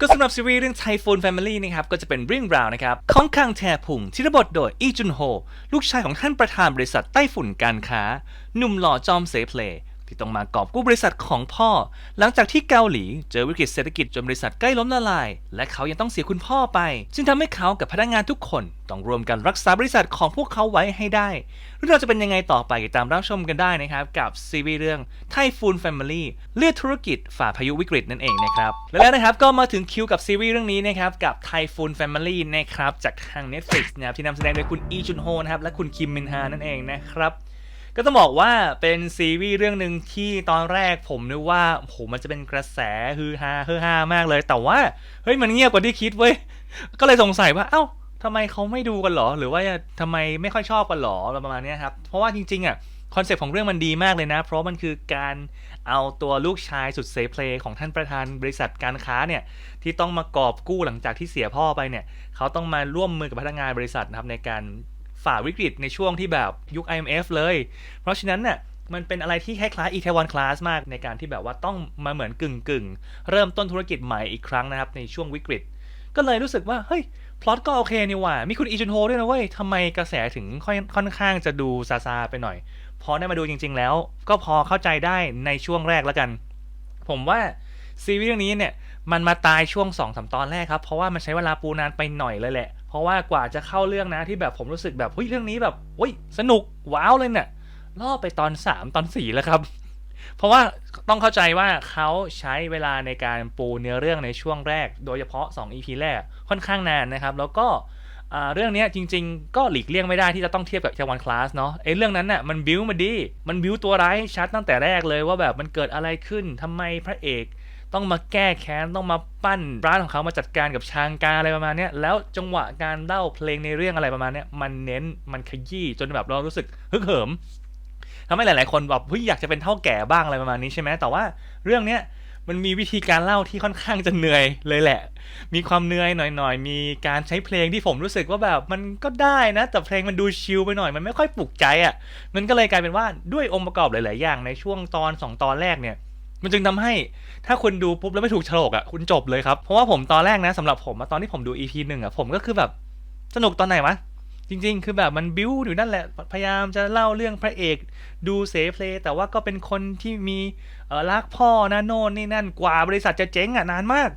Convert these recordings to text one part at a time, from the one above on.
ก็สำหรับซีรีส์เรื่อง Typhoon Family นะครับก็จะเป็นเรื่องราวนะครับของคังแทพุงที่รับบทโดยอีจุนโฮ ลูกชายของท่านประธานบริษัทไต้ฝุ่นการค้า หนุ่มหล่อจอมเสเพล ที่ต้องมากอบกู้บริษัทของพ่อ หลังจากที่เกาหลีเจอวิกฤตเศรษฐกิจจนบริษัทใกล้ล้มละลาย และเขายังต้องเสียคุณพ่อไป ซึ่งทำให้เขากับพนักงานทุกคนต้องรวมกันรักษาบริษัทของพวกเขาไว้ให้ได้เรื่องราวจะเป็นยังไงต่อไปติดตามรับชมกันได้นะครับกับซีรีส์เรื่อง Typhoon Family เลือดธุรกิจฝ่าพายุวิกฤตนั่นเองนะครับและแล้วนะครับก็มาถึงคิวกับซีรีส์เรื่องนี้นะครับกับ Typhoon Family นะครับจากทาง Netflix นะครับที่นำแสดงโดยคุณอีจุนโฮนะครับและคุณคิมมินฮานั่นเองนะครับ ก็ต้องบอกว่าเป็นซีรีส์เรื่องหนึ่งที่ตอนแรกผมนึกว่าโอ้โหมันจะเป็นกระแสฮือฮาฮือฮามากเลย แต่ว่าเฮ้ยมันเงียบกว่าที่คิดเว้ยก็เลยสงสัยว่าเอ้าทำไมเขาไม่ดูกันหรอ หรือว่าทำไมไม่ค่อยชอบกันหรอประมาณนี้ครับเพราะว่าจริงๆอะคอนเซ็ปต์ของเรื่องมันดีมากเลยนะ เพราะมันคือการเอาตัวลูกชายสุดเซเพลของท่านประธานบริษัทการค้าเนี่ย ที่ต้องมากอบกู้หลังจากที่เสียพ่อไปเนี่ย เขาต้องมาร่วมมือกับพนักงานบริษัทนะครับในการ ฝ่าวิกฤตในช่วงที่แบบยุค IMF เลย เพราะฉะนั้นเนี่ยมันเป็นอะไรที่คล้ายๆ Itaewon Class มากในการที่แบบว่าต้องมาเหมือนกึ่งๆเริ่มต้นธุรกิจใหม่อีกครั้งนะครับในช่วงวิกฤต ก็เลยรู้สึกว่า เฮ้ย พล็อตก็โอเคนี่หว่า มีคุณอีจุนโฮด้วยนะเว้ยทำไมกระแสถึงค่อยค่อนข้างจะดูซาซาไปหน่อย พอได้มาดูจริง ๆ แล้ว ก็พอเข้าใจได้ในช่วงแรกแล้วกัน ผมว่าซีรีส์เรื่องนี้เนี่ย มันมาตายช่วง2อสตอนแรกครับ เพราะว่ามันใช้เวลาปูนานไปหน่อยเลยแหละ เพราะว่ากว่าจะเข้าเรื่องนะที่แบบผมรู้สึกแบบเฮ้ยเรื่องนี้แบบเฮ้ยสนุกว้าวเลยเนี่ยล่อไปตอน 3 ตอน 4 แล้วครับ เพราะว่าต้องเข้าใจว่าเขาใช้เวลาในการปูเนื้อเรื่องในช่วงแรก โดยเฉพาะ 2 EP แรกค่อนข้างนานนะครับ แล้วก็เรื่องนี้จริงๆ ก็หลีกเลี่ยงไม่ได้ที่จะต้องเทียบกับ Itaewon Class เนาะไอ้เรื่องนั้นน่ะมันบิวมาดี มันบิวตัวร้ายให้ชัดตั้งแต่แรกเลยว่าแบบมันเกิดอะไรขึ้นทำไมพระเอก ต้องมาแก้แค้นต้องมาปั้นร้านของเขามาจัดการกับชางการอะไรประมาณนี้แล้วจังหวะการเล่าเพลงในเรื่องอะไรประมาณนี้มันเน้นมันขยี้จนแบบเรารู้สึกฮึกเหิมทำให้หลาย ๆ คนแบบเฮ้ยอยากจะเป็นเท่าแก่บ้างอะไรประมาณนี้ใช่ไหมแต่ว่าเรื่องเนี้ยมันมีวิธีการเล่าที่ค่อนข้างจะเหนื่อยเลยแหละ มีความเหนื่อยหน่อยๆ มีการใช้เพลงที่ผมรู้สึกว่าแบบมันก็ได้นะ แต่เพลงมันดูชิลไปหน่อย มันไม่ค่อยปลุกใจอะ่ะ มันก็เลยกลายเป็นว่าด้วยองค์ประกอบหลาย ๆ อย่างในช่วงตอนสองตอนแรกเนี่ย มันจึงทำให้ถ้าคุณดูปุ๊บแล้วไม่ถูกโฉลกอะคุณจบเลยครับ เพราะว่าผมตอนแรกนะสำหรับผมตอนที่ผมดู EP หนึ่งอะผมก็คือแบบสนุกตอนไหนวะจริง ๆ คือแบบมันบิ้วอยู่นั่นแหละ พยายามจะเล่าเรื่องพระเอกดูเซฟเพลย์แต่ว่าก็เป็นคนที่มีรักพ่อนะโน่นนี่นั่นกว่าบริษัทจะเจ๊งอะนานมาก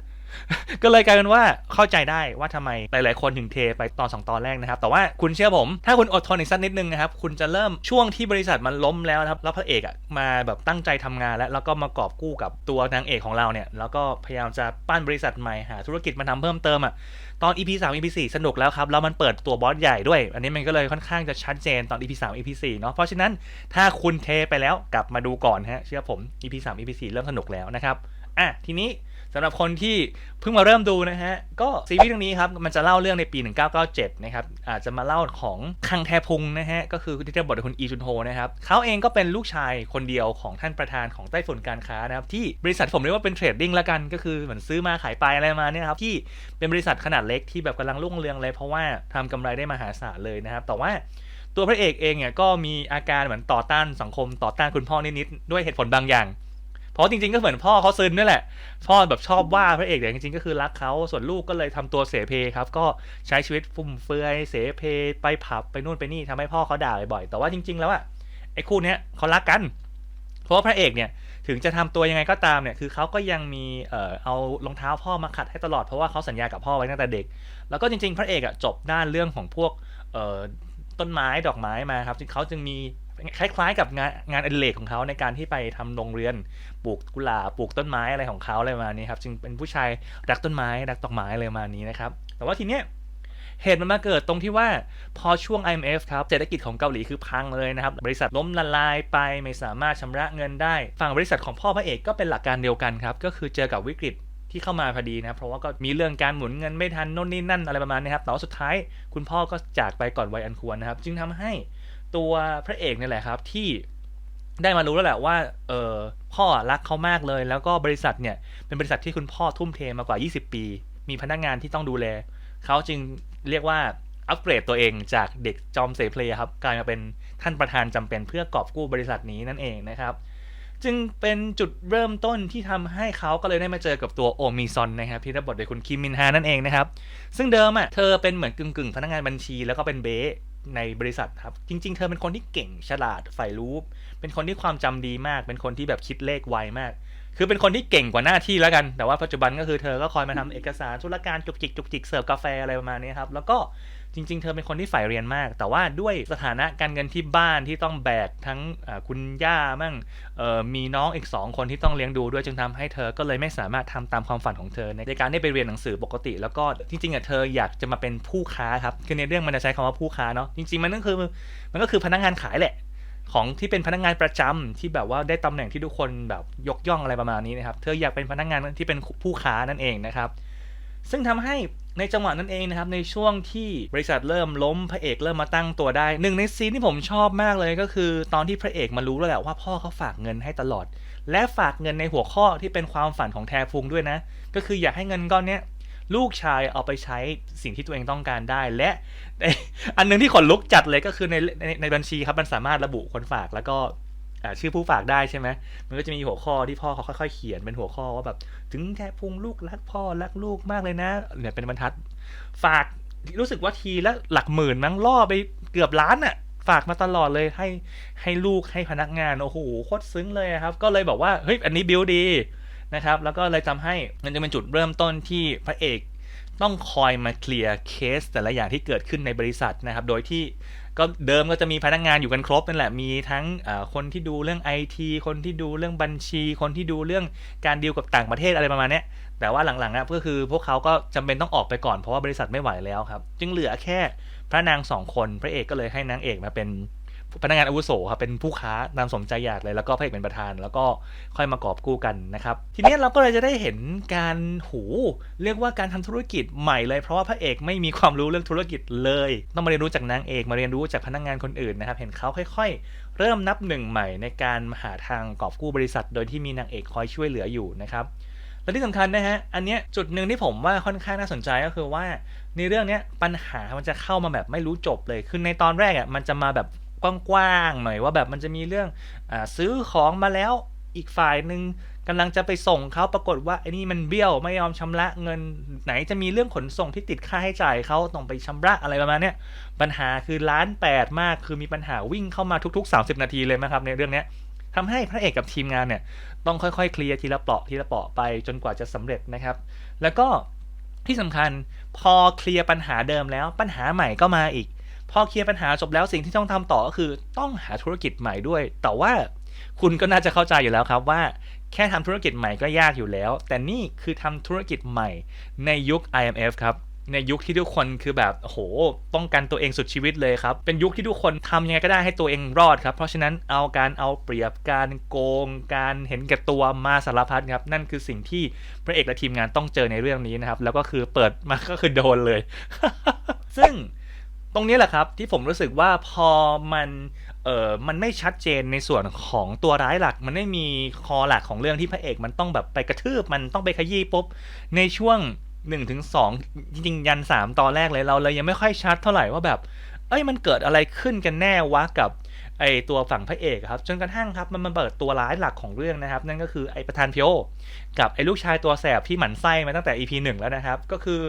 ก็เลยกลายเป็นว่าเข้าใจได้ว่าทำไมหลาย ๆ คนถึงเทไปตอนสองตอนแรกนะครับ แต่ว่าคุณเชื่อผม ถ้าคุณอดทนอีกสักนิดนึงนะครับ คุณจะเริ่มช่วงที่บริษัทมันล้มแล้วครับ แล้วพระเอกอะมาแบบตั้งใจทำงานแล้วแล้วก็มากอบกู้กับตัวนางเอกของเราเนี่ย แล้วก็พยายามจะปั้นบริษัทใหม่หาธุรกิจมาทำเพิ่มเติมอะตอน EP 3 EP 4สนุกแล้วครับแล้วมันเปิดตัวบอสใหญ่ด้วย อันนี้มันก็เลยค่อนข้างจะชัดเจนตอน EP 3 EP 4เนาะเพราะฉะนั้นถ้าคุณเทไปแล้วกลับมาดูก่อนฮะเชื่อผม EP 3 EP 4เริ่มสนุกแล้วนะครับอะทีนี้ สำหรับคนที่เพิ่งมาเริ่มดูนะฮะ ก็ซีรีส์เรื่องนี้ครับ มันจะเล่าเรื่องในปี 1997 นะครับ อาจจะมาเล่าของคังแทพุงนะฮะ ก็คือที่ได้บทโดยคุณอีจุนโฮนะครับเขาเองก็เป็นลูกชายคนเดียวของท่านประธานของไต้ฝุ่นการค้านะครับ ที่บริษัทผมเรียกว่าเป็นเทรดดิ้งละกัน ก็คือเหมือนซื้อมาขายไปอะไรมาเนี่ยครับที่เป็นบริษัทขนาดเล็กที่แบบกำลังรุ่งเรืองเลย เพราะว่าทำกำไรได้มหาศาลเลยนะครับ แต่ว่าตัวพระเอกเองเนี่ยก็มีอาการเหมือนต่อต้านสังคมต่อต้านคุณพ่อนิดๆด้วยเหตุผลบางอย่าง เพราะจริงๆก็เหมือนพ่อเขาซึนด้วยแหละ พ่อแบบชอบว่าพระเอกแต่จริงๆก็คือรักเขาส่วนลูกก็เลยทำตัวเสเพครับก็ใช้ชีวิตฟุ่มเฟือยเสเพไปผับไปนู่นไปนี่ทำให้พ่อเขาด่าบ่อยๆแต่ว่าจริง ๆ แล้วอะไอ้คู่เนี้ยเขารักกัน เพราะว่าพระเอกเนี่ยถึงจะทำตัวยังไงก็ตามเนี่ยคือเขาก็ยังมีเอ่อเอารองเท้าพ่อมาขัดให้ตลอดเพราะว่าเขาสัญญากับพ่อไว้ตั้งแต่เด็ก แล้วก็จริง ๆ พระเอกอะจบด้านเรื่องของพวกเอ่อต้นไม้ดอกไม้มาครับเขาจึงมี คล้าย ๆ กับงานงานอดิเรกของเขาในการที่ไปทำโรงเรือนปลูกกุหลาบปลูกต้นไม้อะไรของเขาอะไรมานี้ครับจึงเป็นผู้ชายรักต้นไม้รักดอกไม้อะไรมานี้นะครับ แต่ว่าทีเนี้ยเหตุมันมาเกิดตรงที่ว่าพอช่วง IMF ครับเศรษฐกิจของเกาหลีคือพังเลยนะครับ บริษัทล้มละลายไปไม่สามารถชำระเงินได้ ฝั่งบริษัทของพ่อพระเอกก็เป็นหลักการเดียวกันครับ ก็คือเจอกับวิกฤตที่เข้ามาพอดีนะเพราะว่าก็มีเรื่องการหมุนเงินไม่ทันโน่นนี่นั่นอะไรประมาณนี้ครับแต่ว่าสุดท้ายคุณพ่อก็จากไปก่อนวัยอันควรนะครับ จึงทำให้ ตัวพระเอกนี่แหละครับที่ได้มารู้แล้วแหละว่าเออพ่อรักเขามากเลย แล้วก็บริษัทเนี่ยเป็นบริษัทที่คุณพ่อทุ่มเทมากว่า 20 ปี มีพนักงานที่ต้องดูแลเขาจึงเรียกว่าอัปเกรดตัวเองจากเด็กจอมเสเพลครับกลายมาเป็นท่านประธานจำเป็นเพื่อกอบกู้บริษัทนี้นั่นเองนะครับ จึงเป็นจุดเริ่มต้นที่ทำให้เขาก็เลยได้มาเจอกับตัวโอมิซอนนะครับที่รับบทโดยคุณคิมมินฮานั่นเองนะครับ ซึ่งเดิมอะเธอเป็นเหมือนกึ่งๆ พนักงานบัญชีแล้วก็เป็นเบ ในบริษัทครับ จริง ๆ เธอเป็นคนที่เก่งฉลาดใฝ่รู้ เป็นคนที่ความจำดีมาก เป็นคนที่แบบคิดเลขไวมาก คือเป็นคนที่เก่งกว่าหน้าที่แล้วกัน แต่ว่าปัจจุบันก็คือเธอก็คอยมาทำเอกสารธุรการจุกจิกจุกจิกเสิร์ฟกาแฟอะไรประมาณนี้ครับ แล้วก็ จริง ๆ เธอเป็นคนที่ใฝ่เรียนมาก แต่ว่าด้วยสถานะการเงินที่บ้านที่ต้องแบกทั้งคุณย่ามั่งมีน้องอีก 2 คนที่ต้องเลี้ยงดูด้วยจึงทำให้เธอก็เลยไม่สามารถทำตามความฝันของเธอ ในการได้ไปเรียนหนังสือปกติ แล้วก็จริงๆอะเธออยากจะมาเป็นผู้ค้าครับคือในเรื่องมันจะใช้คำว่าผู้ค้าเนาะจริงๆมันก็คือมันก็คือพนักงานขายแหละของที่เป็นพนักงานประจำที่แบบว่าได้ตำแหน่งที่ทุกคนแบบยกย่องอะไรประมาณนี้นะครับ เธออยากเป็นพนักงานที่เป็นผู้ค้านั่นเองนะครับ ซึ่งทำให้ ในจังหวะนั้นเองนะครับในช่วงที่บริษัทเริ่มล้มพระเอกเริ่มมาตั้งตัวได้หนึ่งในซีนที่ผมชอบมากเลยก็คือ ตอนที่พระเอกมารู้แล้วแหละว่าพ่อเขาฝากเงินให้ตลอด และฝากเงินในหัวข้อที่เป็นความฝันของแทฟุงด้วยนะ ก็คืออยากให้เงินก้อนเนี้ยลูกชายเอาไปใช้สิ่งที่ตัวเองต้องการได้และ อันหนึงที่ขนลุกจัดเลยก็คือในในในบัญชีครับมันสามารถระบุคนฝากแล้วก็ ชื่อผู้ฝากได้ใช่ไหมมันก็จะมีหัวข้อที่พ่อเขาค่อยๆเขียนเป็นหัวข้อว่าแบบ ถึงแท้พุงลูกรักพ่อรักลูกมากเลยนะเนี่ยเป็นบรรทัด ฝากรู้สึกว่าทีละหลักหมื่นมั้งล่อไปเกือบล้านอะฝากมาตลอดเลยให้ให้ลูกให้พนักงานโอ้โหโคตรซึ้งเลยครับ ก็เลยบอกว่าเฮ้ยอันนี้บิวดีนะครับแล้วก็เลยทำให้มันจะเป็นจุดเริ่มต้นที่พระเอกต้องคอยมาเคลียร์เคสแต่ละอย่างที่เกิดขึ้นในบริษัทนะครับ โดยที่ ก็เดิมก็จะมีพนักงานอยู่กันครบนั่นแหละ มีทั้งคนที่ดูเรื่องไอทีคนที่ดูเรื่องบัญชี คนที่ดูเรื่องการดีลกับต่างประเทศอะไรประมาณนี้แต่ว่าหลังๆนะก็คือพวกเขาก็จำเป็นต้องออกไปก่อนเพราะว่าบริษัทไม่ไหวแล้วครับ จึงเหลือแค่พระนางสองคนพระเอกก็เลยให้นางเอกมาเป็น พนักงานอาวุโสครับเป็นผู้ค้าตามสมใจอยากเลย แล้วก็พระเอกเป็นประธาน แล้วก็ค่อยมากอบกู้กันนะครับ ทีนี้เราก็เลยจะได้เห็นการหูเรียกว่าการทำธุรกิจใหม่เลย เพราะว่าพระเอกไม่มีความรู้เรื่องธุรกิจเลย ต้องมาเรียนรู้จากนางเอกมาเรียนรู้จากพนักงานคนอื่นนะครับ เห็นเขาค่อย ๆ เริ่มนับหนึ่งใหม่ในการหาทางกอบกู้บริษัท โดยที่มีนางเอกคอยช่วยเหลืออยู่นะครับและที่สำคัญนะฮะ อันเนี้ยจุดหนึ่งที่ผมว่าค่อนข้างน่าสนใจก็คือว่าในเรื่องเนี้ยปัญหามันจะเข้ามาแบบไม่รู้จบเลย คือในตอนแรกอะมันจะมาแบบ กว้างๆหน่อยว่าแบบมันจะมีเรื่องอซื้อของมาแล้วอีกฝ่ายหนึ่งกำลังจะไปส่งเขาปรากฏว่าไอ้นี่มันเบี้ยวไม่ยอมชำระเงินไหนจะมีเรื่องขนส่งที่ติดค่าให้จ่ายเขาต้องไปชำระอะไรประมาณเนี้ยปัญหาคือล้านแปดมากคือมีปัญหาวิ่งเข้ามาทุก ๆ 30 นาทีเลยนะครับในเรื่องเนี้ยทำให้พระเอกกับทีมงานเนี่ยต้องค่อยๆ เคลียร์ทีละเปาะทีละเปาะไปจนกว่าจะสำเร็จนะครับ แล้วก็ที่สำคัญพอเคลียร์ปัญหาเดิมแล้วปัญหาใหม่ก็มาอีก พอเคลียร์ปัญหาจบแล้วสิ่งที่ต้องทำต่อก็คือต้องหาธุรกิจใหม่ด้วย แต่ว่าคุณก็น่าจะเข้าใจอยู่แล้วครับว่า แค่ทำธุรกิจใหม่ก็ยากอยู่แล้ว แต่นี่คือทำธุรกิจใหม่ในยุค IMF ครับในยุคที่ทุกคนคือแบบโหป้องกันตัวเองสุดชีวิตเลยครับ เป็นยุคที่ทุกคนทำยังไงก็ได้ให้ตัวเองรอดครับ เพราะฉะนั้นเอาการเอาเปรียบการโกง การเห็นแก่ตัวมาสารพัดครับ นั่นคือสิ่งที่พระเอกและทีมงานต้องเจอในเรื่องนี้นะครับ แล้วก็คือเปิดมาก็คือโดนเลย ซึ่ง รงนี้แหละครับที่ผมรู้สึกว่าพอมันเออมันไม่ชัดเจนในส่วนของตัวร้ายหลัก มันไม่มีคอหลักของเรื่องที่พระเอกมันต้องแบบไปกระทืบมันต้องไปขยี้ปุ๊บในช่วง1นถึงสจริงๆยัน 3 ตอนแรกเลยเราเลยยังไม่ค่อยชัดเท่าไหร่ว่าแบบ เอ้ยมันเกิดอะไรขึ้นกันแน่วะกับไอตัวฝั่งพระเอกครับจนกระทั่งครับมันมาเปิดตัวร้ายหลักของเรื่องนะครับ นั่นก็คือไอประธานเพียวกับไอลูกชายตัวแสบที่หมั่นไส้มาตั้งแต่ EP หนึ่งแล้วนะครับ ก็คือ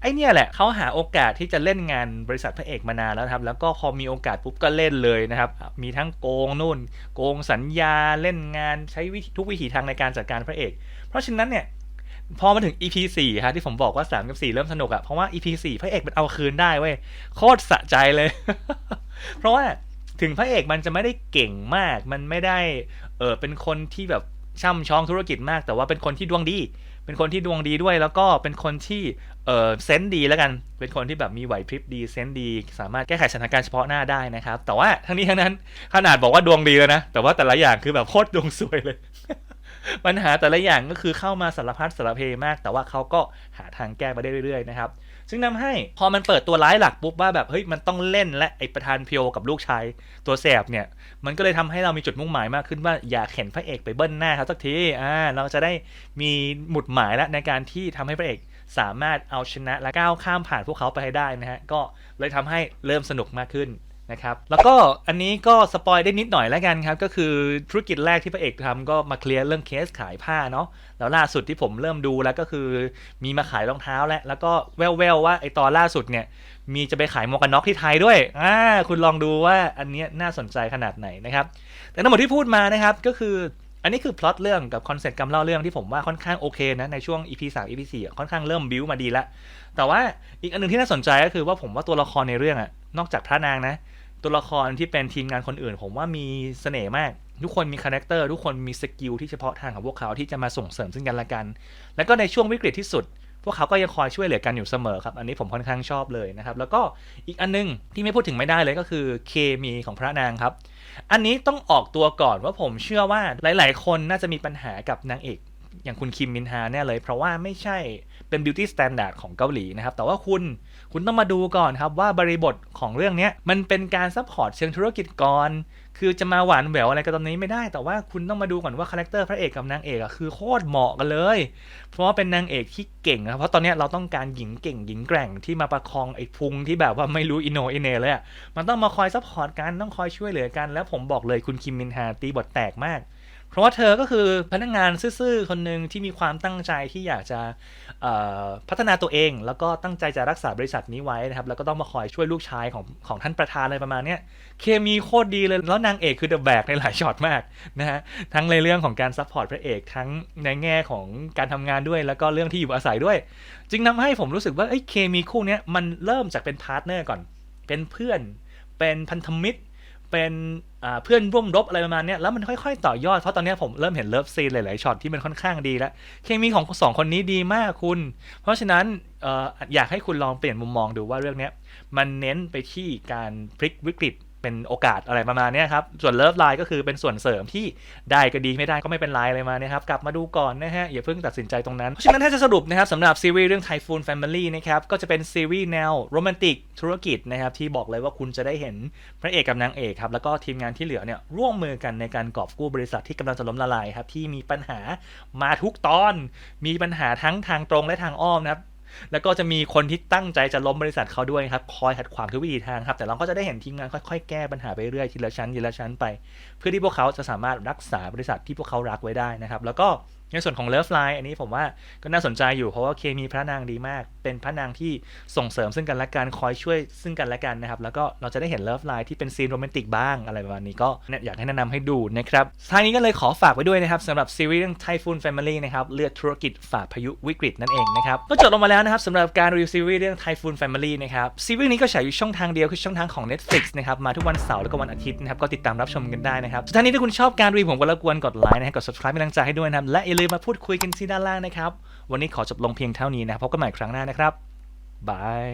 ไอเนี่ยแหละเขาหาโอกาสที่จะเล่นงานบริษัทพระเอกมานานแล้วครับ แล้วก็พอมีโอกาสปุ๊บก็เล่นเลยนะครับ มีทั้งโกงนู่น โกงสัญญาเล่นงานใช้วิธีทุกวิถีทางในการจัดการพระเอก เพราะฉะนั้นเนี่ยพอมาถึง EP 4ฮะที่ผมบอกว่า 3 กับ 4 เริ่มสนุกอะเพราะว่า EP 4 พระเอกมันเอาคืนได้เว้ยโคตรสะใจเลย เพราะว่าถึงพระเอกมันจะไม่ได้เก่งมาก มันไม่ได้เออเป็นคนที่แบบ ช่ำชองธุรกิจมาก แต่ว่าเป็นคนที่ดวงดี เป็นคนที่ดวงดีด้วย แล้วก็เป็นคนที่เออเซนดีแล้วกัน เป็นคนที่แบบมีไหวพริบดีเซนดี สามารถแก้ไขสถานการณ์เฉพาะหน้าได้นะครับ แต่ว่าทั้งนี้ทั้งนั้นขนาดบอกว่าดวงดีแล้วนะ แต่ว่าแต่ละอย่างคือแบบโคตรดวงซวยเลย ปัญหาแต่ละอย่างก็คือเข้ามาสารพัดสารเพมาก แต่ว่าเขาก็หาทางแก้มาได้เรื่อยๆนะครับ ซึ่งทำให้พอมันเปิดตัวร้ายหลักปุ๊บว่าแบบเฮ้ยมันต้องเล่นและไอประธานเพียวกับลูกชายตัวแสบเนี่ย มันก็เลยทำให้เรามีจุดมุ่งหมายมากขึ้นว่าอยากเห็นพระเอกไปเบิ้ลหน้าเขาสักทีอ่าเราจะได้มีหมุดหมายแล้วในการที่ทำให้พระเอกสามารถเอาชนะและก้าวข้ามผ่านพวกเขาไปให้ได้นะฮะก็เลยทำให้เริ่มสนุกมากขึ้น นะครับแล้วก็อันนี้ก็สปอยได้นิดหน่อยแล้วกันครับ ก็คือธุรกิจแรกที่พระเอกทำก็มาเคลียร์เรื่องเคสขายผ้าเนาะแล้วล่าสุดที่ผมเริ่มดูแล้วก็คือมีมาขายรองเท้าแล้วแล้วก็แว่วๆว่าไอตอนล่าสุดเนี่ย มีจะไปขายหมวกกันน็อกที่ไทยด้วยอ่าคุณลองดูว่าอันนี้น่าสนใจขนาดไหนนะครับ แต่ทั้งหมดที่พูดมานะครับก็คืออันนี้คือพล็อตเรื่องกับคอนเซ็ปต์กำเล่าเรื่องที่ผมว่าค่อนข้างโอเคนะในช่วง EP 3 EP 4ค่อนข้างเริ่มบิวมาดีแล้วแต่ว่าอีกอันหนึงที่น่าสนใจก็คือว่าผมว่าตัวละครในเรื่องอะนอกจากพระนางนะ ตัวละครที่เป็นทีมงานคนอื่น ผมว่ามีเสน่ห์มาก ทุกคนมีคาแรคเตอร์ทุกคนมีสกิลที่เฉพาะทางของพวกเขาที่จะมาส่งเสริมซึ่งกันและกัน แล้วก็ในช่วงวิกฤตที่สุด พวกเขาก็ยังคอยช่วยเหลือกันอยู่เสมอครับ อันนี้ผมค่อนข้างชอบเลยนะครับ แล้วก็อีกอันนึงที่ไม่พูดถึงไม่ได้เลยก็คือเคมีของพระนางครับ อันนี้ต้องออกตัวก่อนว่าผมเชื่อว่าหลาย ๆ คนน่าจะมีปัญหากับนางเอกอย่างคุณคิมมินฮาแน่เลย เพราะว่าไม่ใช่เป็นบิวตี้สแตนดาร์ดของเกาหลีนะครับ แต่ว่าคุณ คุณต้องมาดูก่อนครับว่าบริบทของเรื่องนี้มันเป็นการซัพพอร์ตเชิงธุรกิจก่อนคือจะมาหวานแหววอะไรกันตอนนี้ไม่ได้ แต่ว่าคุณต้องมาดูก่อนว่าคาแรคเตอร์พระเอกกับนางเอกอะคือโคตรเหมาะกันเลย เพราะว่าเป็นนางเอกที่เก่งนะเพราะตอนนี้เราต้องการหญิงเก่งหญิงแกร่งที่มาประคองไอ้พุงที่แบบว่าไม่รู้อินโนอินเนเลยอะมันต้องมาคอยซัพพอร์ตกันต้องคอยช่วยเหลือกัน แล้วผมบอกเลยคุณคิมมินฮาตีบทแตกมาก เพราะว่าเธอก็คือพนักงานซื่อๆ คนหนึ่งที่มีความตั้งใจที่อยากจะพัฒนาตัวเอง แล้วก็ตั้งใจจะรักษาบริษัทนี้ไว้นะครับ แล้วก็ต้องมาคอยช่วยลูกชายของของท่านประธานอะไรประมาณนี้เคมีโคตรดีเลย แล้วนางเอกคือเดอะแบกในหลายช็อตมากนะฮะ ทั้งในเรื่องของการซัพพอร์ตพระเอก ทั้งในแง่ของการทำงานด้วย แล้วก็เรื่องที่อยู่อาศัยด้วย จึงทำให้ผมรู้สึกว่าเอ้เคมีคู่นี้มันเริ่มจากเป็นพาร์ทเนอร์ก่อน เป็นเพื่อน เป็นพันธมิตร เป็นเพื่อนร่วมรบอะไรประมาณนี้แล้วมันค่อยๆ ต่อยอด เพราะตอนนี้ผมเริ่มเห็นเลิฟซีนหลายๆช็อตที่มันค่อนข้างดีแล้ว เคมีของสองคนนี้ดีมากคุณ เพราะฉะนั้นออยากให้คุณลองเปลี่ยนมุมมองดูว่าเรื่องนี้มันเน้นไปที่การพลิกวิกฤต เป็นโอกาสอะไรประมาณนี้ครับ ส่วนเลิฟไลน์ก็คือเป็นส่วนเสริมที่ได้ก็ดีไม่ได้ก็ไม่เป็นไรอะไรมาเนี่ยครับ กลับมาดูก่อนนะฮะ อย่าเพิ่งตัดสินใจตรงนั้น เพราะฉะนั้นถ้าจะสรุปนะครับสำหรับซีรีส์เรื่อง Typhoon Family นะครับ ก็จะเป็นซีรีส์แนวโรแมนติกธุรกิจนะครับ ที่บอกเลยว่าคุณจะได้เห็นพระเอกกับนางเอกครับ แล้วก็ทีมงานที่เหลือเนี่ยร่วมมือกันในการกอบกู้บริษัทที่กำลังจะล้มละลายครับที่มีปัญหามาทุกตอน มีปัญหาทั้งทางตรงและทางอ้อมนะครับ แล้วก็จะมีคนที่ตั้งใจจะล้มบริษัทเขาด้วยครับ คอยขัดขวางทุกวิถีทางครับ แต่เราก็จะได้เห็นทีมงานค่อยๆ แก้ปัญหาไปเรื่อยทีละชั้นทีละชั้นไป เพื่อที่พวกเขาจะสามารถรักษาบริษัทที่พวกเขารักไว้ได้นะครับ แล้วก็ ในส่วนของเลิฟไลน์อันนี้ผมว่าก็น่าสนใจอยู่เพราะว่าเคมีพระนางดีมาก เป็นพระนางที่ส่งเสริมซึ่งกันและกันคอยช่วยซึ่งกันและกันนะครับแล้วก็เราจะได้เห็นเลิฟไลน์ที่เป็นซีนโรแมนติกบ้างอะไรประมาณนี้ก็เนี่ยอยากให้แนะนำให้ดูนะครับท้ายนี้ก็เลยขอฝากไว้ด้วยนะครับสำหรับซีรีส์เรื่อง Typhoon Family นะครับเลือดธุรกิจฝ่าพายุวิกฤตนั่นเองนะครับก็จบลงมาแล้วนะครับสำหรับการรีวิวซีรีส์เรื่อง Typhoon Family นะครับซีรีส์นี้ก็ฉายอยู่ช่องทางเดียวคือช่องทางของ Netflix นะครับมาทุกวันเสาร์และก็วันอาทิตย์นะครับก็ติดตามรับชมกันได้นะครับสุดท้ายนี้ถ้าคุณชอบการรีวิวผมก็รบกวนกดไลค์นะฮะกด subscribe เป็นกำลังใจให้ด้วยนะครับและอย่าลืมมาพูดคุยกันที่ด้านล่างนะครับ วันนี้ขอจบลงเพียงเท่านี้นะครับพบกันใหม่ครั้งหน้านะครับบาย